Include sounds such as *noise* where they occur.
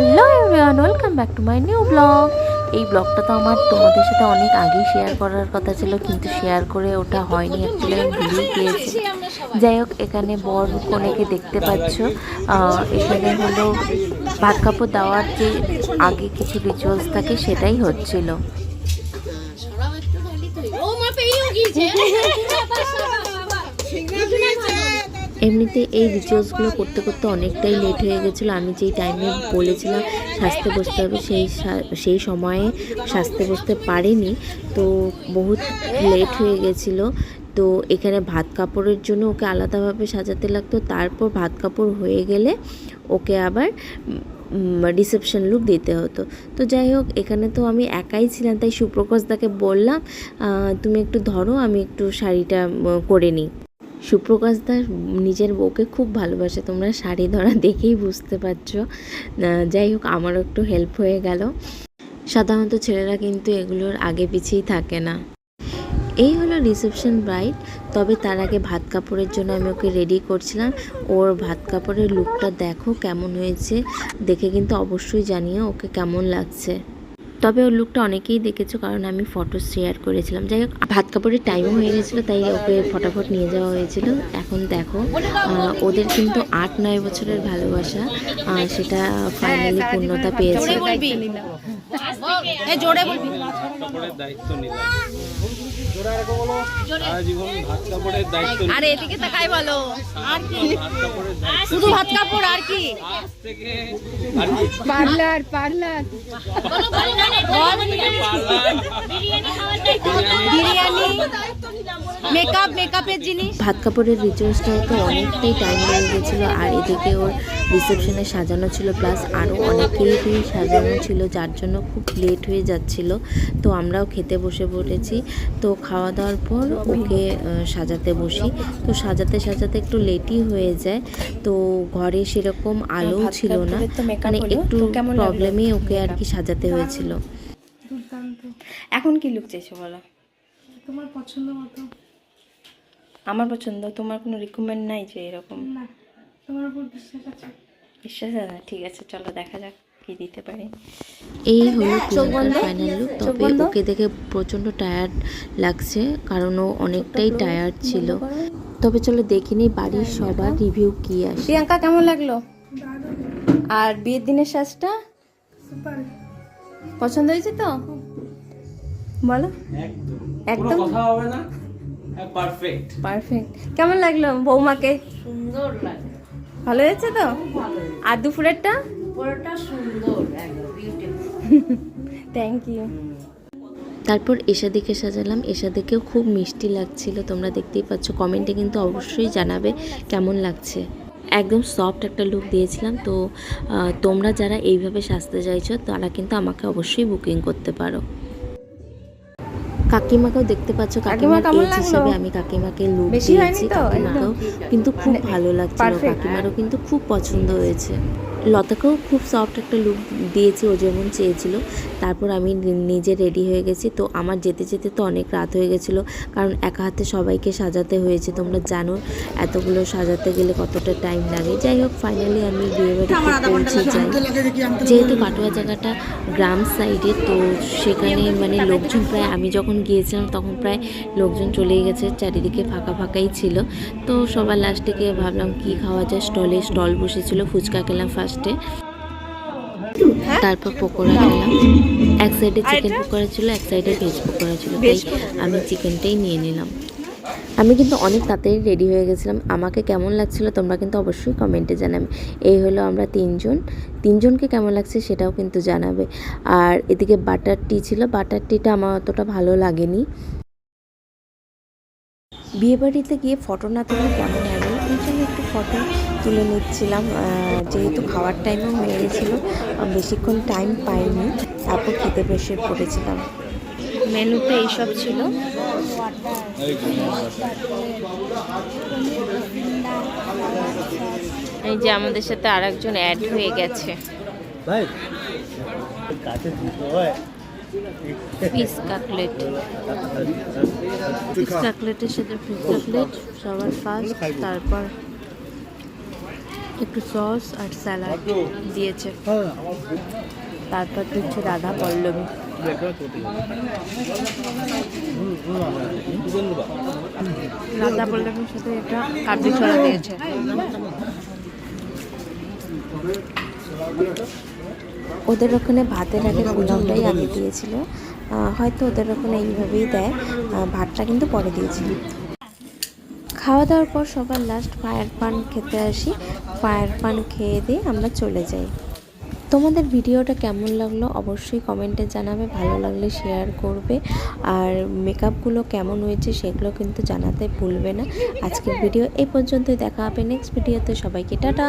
Hello everyone welcome back to my new blog. এই ব্লগটা তো আমার তোমাদের সাথে অনেক আগেই শেয়ার করার কথা ছিল কিন্তু শেয়ার করে ওটা হয়নি অ্যাকচুয়ালি আমি ভুলেই গিয়েছি। যাই হোক এখানে বর কনেকে দেখতে পাচ্ছ। এখানে হলো ভাত কাপড় দেওয়ার যে আগে কিছু রিচুয়ালস থাকে সেটাই হচ্ছিল। ও মা পেরিয়ে গিয়েছে। *laughs* এমনিতে এই রিচুয়ালসগুলো করতে করতে অনেকটাই লেট হয়ে গেছিল। আমি যেই টাইমে বলেছিলাম সাজতে বসতে হবে, সেই সেই সময়ে সাজতে বসতে পারিনি। তো বহুত লেট হয়ে গেছিল। তো এখানে ভাত কাপড়ের জন্য ওকে আলাদাভাবে সাজাতে লাগতো। তারপর ভাত কাপড় হয়ে গেলে ওকে আবার রিসেপশন লুক দিতে হতো। তো যাই হোক, এখানে তো আমি একাই ছিলাম, তাই সুপ্রকাশ দাকে বললাম তুমি একটু ধরো, আমি একটু শাড়িটা করে নিই। সুপ্রকাশ দাস নিজের বউকে খুব ভালোবাসে। তোমরা শাড়ি ধরা দেখেই বুঝতে পারছ। যাই হোক, আমারও একটু হেল্প হয়ে গেল। সাধারণত ছেলেরা কিন্তু এগুলোর আগে পিছিয়েই থাকে না। এই হলো রিসেপশন ব্রাইড তবে তার আগে ভাত কাপড়ের জন্য আমি ওকে রেডি করছিলাম। ওর ভাত কাপড়ের লুকটা দেখো কেমন হয়েছে। দেখে কিন্তু অবশ্যই জানিও ওকে কেমন লাগছে। তবে ওর লুকটা অনেকেই দেখেছ, কারণ আমি ফটো শেয়ার করেছিলাম। যাই হোক, ভাত কাপড়ের টাইমও হয়ে গেছিল, তাই ওকে ফটাফট নিয়ে যাওয়া হয়েছিল। এখন দেখো ওদের কিন্তু আট নয় বছরের ভালোবাসা সেটা ফাইনালি পূর্ণতা পেয়েছে। জোরে বলবি কাপড়ের দায়িত্ব নিলাম সারা জীবন ভাত কাপড়ের দায়িত্ব নিলাম। আরে এদিকে তাকাই বলো আর কি ভাত কাপড়ের দায়িত্ব শুধু ভাত কাপড় আর কি আর কি পার্লার পার্লার বিরিয়ানি মেকআপ মেকআপের জিনিস? ভাত কাপড়ের রিচুয়ালসটাও তো অনেকটাই টাইম লেগে গেছিল আর এদিকে ওর রিসেপশনে সাজানো ছিল প্লাস আরও অনেকেই সাজানো ছিল যার জন্য খুব লেট হয়ে যাচ্ছিল। তো আমরাও খেতে বসে পড়েছি। তো খাওয়া দাওয়ার পর ওকে সাজাতে বসি। তো সাজাতে সাজাতে একটু লেটই হয়ে যায়। তো ঘরে সেরকম আলো ছিল না। মানে একটু প্রবলেমে ওকে আর কি সাজাতে হয়েছিল। এখন কি লুক চাইছো বলো? তোমার পছন্দ মতো। আমার পছন্দ তোমার কোনো রিকমেন্ড নাই যে এরকম? না তোমার উপর বিশ্বাস আছে? বিশ্বাস আছে? ঠিক আছে চলো দেখা যাক কি দিতে পারি। এই হলো প্রিয়াঙ্কার ফাইনাল লুক তবে ওকে দেখে প্রচণ্ড টায়ার্ড লাগছে কারণ ও অনেকটাই টায়ার্ড ছিল। তবে চলো দেখিনি বাড়ির সবার রিভিউ কি আসে। প্রিয়াঙ্কা কেমন লাগল? আর বিয়ের দিনের সাজটা? পছন্দ হয়েছে তো? বলো। একদম। কথা হবে না? পারফেক্ট পারফেক্ট কেমন লাগল বৌমাকে? সুন্দর লাগে। ভালো হয়েছে তো? আর দুপুরেরটা? সুন্দর থ্যাংক ইউ *laughs* তারপর এসাদিকে সাজালাম। এসাদিকেও খুব মিষ্টি লাগছিল তোমরা দেখতেই পাচ্ছ। কমেন্টে কিন্তু অবশ্যই জানাবে কেমন লাগছে। একদম সফট একটা লুক দিয়েছিলাম তো তোমরা যারা এইভাবে সাজতে চাইছো তারা কিন্তু আমাকে অবশ্যই বুকিং করতে পারো। কাকিমাকেও দেখতে পাচ্ছ কাকিমা কেমন এজ লাগল? আমি কাকিমাকে লুক দিয়েছি? কাকিমাকেও *laughs* কিন্তু খুব ভালো লাগছিল কাকিমারও কিন্তু খুব পছন্দ হয়েছে লতাকেও খুব সফট একটা লুক দিয়েছি ও যেমন চেয়েছিল। তারপর আমি নিজে রেডি হয়ে গেছি। তো আমার যেতে যেতে তো অনেক রাত হয়ে গেছিল। কারণ একা হাতে সবাইকে সাজাতে হয়েছে। তোমরা জানো এতগুলো সাজাতে গেলে কতটা টাইম লাগে। যাই হোক ফাইনালি আমি বিয়েবাড়িতে পৌঁছে যাই। যেহেতু কাটোয়া জায়গাটা গ্রাম সাইডে তো সেখানে মানে লোকজন প্রায় আমি যখন গিয়েছিলাম তখন প্রায় লোকজন চলেই গেছে। চারিদিকে ফাঁকা ফাঁকাই ছিল। তো সবার লাস্টে গিয়ে ভাবলাম কি খাওয়া যায়? স্টলে স্টল বসেছিল ফুচকা খেলাম ফার্স্টে তারপর পকোড়া খেলাম। এক সাইডে চিকেন পকোড়া ছিল এক সাইডে ভেজ পকোড়া ছিল তাই আমি চিকেনটাই নিয়ে নিলাম। আমি কিন্তু অনেক তাড়াতাড়ি রেডি হয়ে গেছিলাম। আমাকে কেমন লাগছিল তোমরা কিন্তু অবশ্যই কমেন্টে জানাবে। এই হলো আমরা তিনজন। তিনজনকে কেমন লাগছে সেটাও কিন্তু জানাবে। আর এদিকে বাটার টি ছিল। বাটার টিটা আমার অতটা ভালো লাগেনি। বিয়েবাড়িতে গিয়ে ফটো না তুললে কেমন এই জন্য একটু ফটো তুলে নিচ্ছিলাম। যেহেতু খাওয়ার টাইমও হয়ে গেছিল আহ, বেশিক্ষণ টাইম পাইনি। তারপর খেতে বসে পড়েছিলাম। মেনুতে এইসব ছিল? এই যে আমাদের সাথে আর একজন অ্যাড হয়ে গেছে। ভাই কাছে দিতে হয়। ফিস কাটলেট ফিস কাটলেটের সাথে ফিস কাটলেট সবার ফার্স্ট তারপর একটু সস আর স্যালাড দিয়েছে। তারপর দিচ্ছে রাধা পল্লবী। রাধা পল্লবীর সাথে এটা কাবলি ছড়া দিয়েছে। ওদের ওখানে ভাতের আগে পোলাওটাই আগে দিয়েছিল। হয়তো ওদের ওখানে এইভাবেই দেয়। ভাতটা কিন্তু পরে দিয়েছিল। খাওয়া দাওয়ার পর সবার লাস্ট ফায়ার পান খেতে আসি। ফায়ার পান খেয়ে দিয়ে আমরা চলে যাই। তোমাদের ভিডিওটা কেমন লাগল অবশ্যই কমেন্টে জানাবে, ভালো লাগলে শেয়ার করবে। আর মেকআপগুলো কেমন হয়েছে সেগুলো কিন্তু জানাতে ভুলবে না। আজকের ভিডিও এই পর্যন্তই, দেখা হবে নেক্সট ভিডিওতে সবাইকে টাটা!